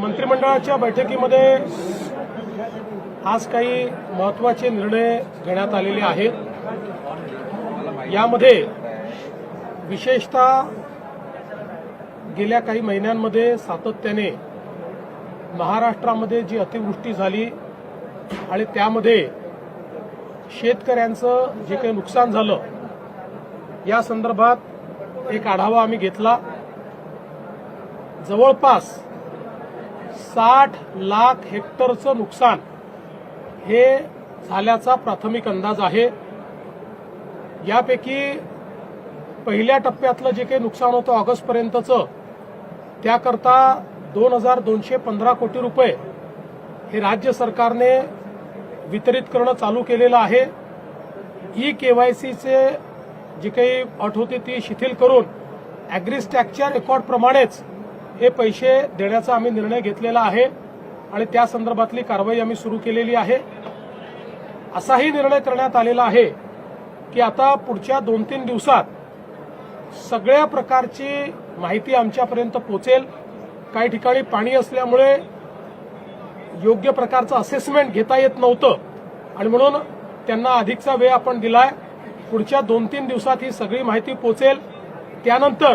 मंत्रिमंडळाच्या बैठकीमध्ये आज काही महत्त्वाचे निर्णय घेण्यात आलेले आहेत. यामध्ये विशेषतः गेल्या काही महिन्यांमध्ये सातत्याने महाराष्ट्रामध्ये जी अतिवृष्टी झाली आणि त्यामध्ये शेतकऱ्यांचं जे काही नुकसान झालं या संदर्भात एक आढावा आम्ही घेतला. जवळपास साठ लाख हेक्टरचं नुकसान हे झाल्याचा प्राथमिक अंदाज आहे. यापैकी पहिल्या टप्प्यातलं जे काही नुकसान होतं ऑगस्टपर्यंतचं त्याकरता दोन हजार दोनशे पंधरा कोटी रुपये हे राज्य सरकारने वितरित करणं चालू केलेलं आहे. ई केवायसीचे जी काही अट होती ती शिथिल करून अॅग्रिस्टॅकच्या रेकॉर्डप्रमाणेच हे पैसे देण्याचा आम्ही निर्णय घेतलेला आहे आणि त्या संदर्भातली कारवाई आम्ही सुरू केलेली आहे. असाही निर्णय करण्यात आलेला आहे की आता पुढच्या दोन तीन दिवसात सगळ्या प्रकारची माहिती आमच्यापर्यंत पोचेल. काही ठिकाणी पाणी असल्यामुळे योग्य प्रकारचं असेसमेंट घेता येत नव्हतं. आणि म्हणून त्यांना अधिकचा वेळ आपण दिलाय. पुढच्या दोन तीन दिवसात ही सगळी माहिती पोचेल. त्यानंतर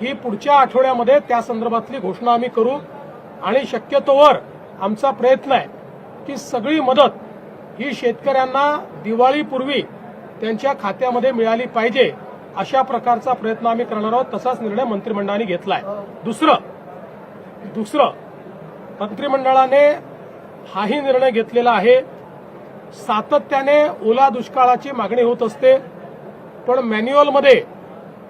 ही पुढच्या आठवड्यामध्ये त्या संदर्भातली घोषणा आम्ही करू. आणि शक्यतोवर आमचा प्रयत्न आहे की सगळी मदत ही शेतकऱ्यांना दिवाळीपूर्वी त्यांच्या खात्यामध्ये मिळाली पाहिजे अशा प्रकारचा प्रयत्न आम्ही करणार आहोत. तसाच निर्णय मंत्रिमंडळाने घेतलाय. दुसरं दुसरं मंत्रिमंडळाने हाही निर्णय घेतलेला आहे. सातत्याने ओला दुष्काळाची मागणी होत असते पण मॅन्युअलमध्ये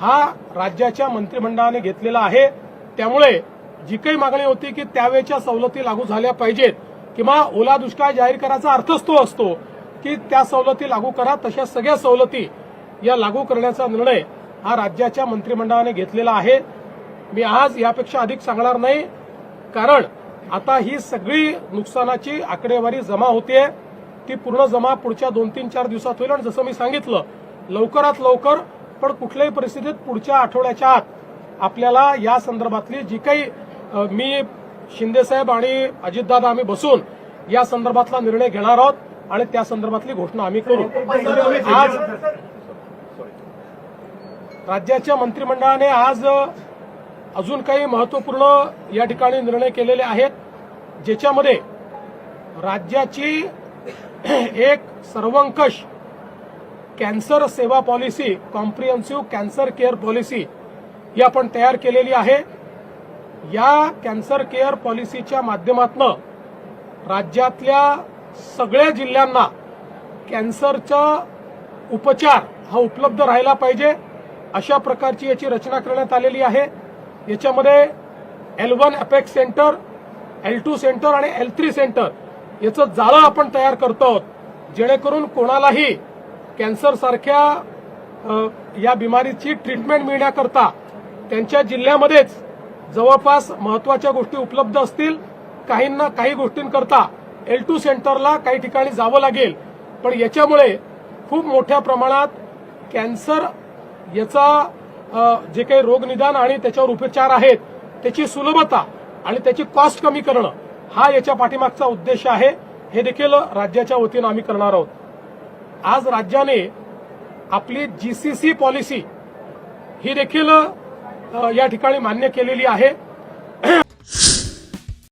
हा राज्याच्या मंत्रिमंडळाने घेतलेला आहे. त्यामुळे जी काही मागणी होती की त्यावेळेच्या सवलती लागू झाल्या पाहिजेत किंवा ओला दुष्काळ जाहीर करायचा अर्थच तो असतो की त्या सवलती लागू करा तशा सगळ्या सवलती या लागू करण्याचा निर्णय हा राज्याच्या मंत्रिमंडळाने घेतलेला आहे. मी आज यापेक्षा अधिक सांगणार नाही कारण आता ही सगळी नुकसानाची आकडेवारी जमा होतीये. ती पूर्ण जमा पुढच्या दोन तीन चार दिवसात होईल. आणि जसं मी सांगितलं लवकरात लवकर पण कुठल्याही परिस्थितीत पुढच्या आठवड्याच्या आत आपल्याला या संदर्भातली जी काही मी शिंदेसाहेब आणि अजितदादा आम्ही बसून या संदर्भातला निर्णय घेणार आहोत आणि त्या संदर्भातली घोषणा आम्ही करू. आज राज्याच्या मंत्रिमंडळाने आज अजून काही महत्त्वपूर्ण या ठिकाणी निर्णय केलेले आहेत ज्याच्यामध्ये राज्याची एक सर्वंकष कॅन्सर सेवा policy comprehensive cancer care policy ही आपण तयार केलेली आहे. या कॅन्सर केअर पॉलिसीच्या माध्यमातून राज्यातल्या सगळ्या जिल्ह्यांना कॅन्सरचा उपचार हा उपलब्ध राहिला पाहिजे अशा प्रकारची याची रचना करण्यात आलेली आहे. याच्यामध्ये L one apex centre L two centre आणि एल थ्री सेंटर याचं जाळं आपण तयार करतो आहोत. जेणेकरून कोणालाही कॅन्सरसारख्या या बिमारीची ट्रीटमेंट मिळण्याकरता त्यांच्या जिल्ह्यामध्येच जवळपास महत्त्वाच्या गोष्टी उपलब्ध असतील. काहींना काही गोष्टींकरता एल टू सेंटरला काही ठिकाणी जावं लागेल. पण याच्यामुळे खूप मोठ्या प्रमाणात कॅन्सर याचा जे काही रोगनिदान आणि त्याच्यावर उपचार आहेत त्याची सुलभता आणि त्याची कॉस्ट कमी करणं हा याच्या पाठीमागचा उद्देश आहे. हे देखील राज्याच्या वतीनं आम्ही करणार आहोत. आज राज्याने आपली जी सी सी पॉलिसी ही देखील या ठिकाणी मान्य केलेली आहे.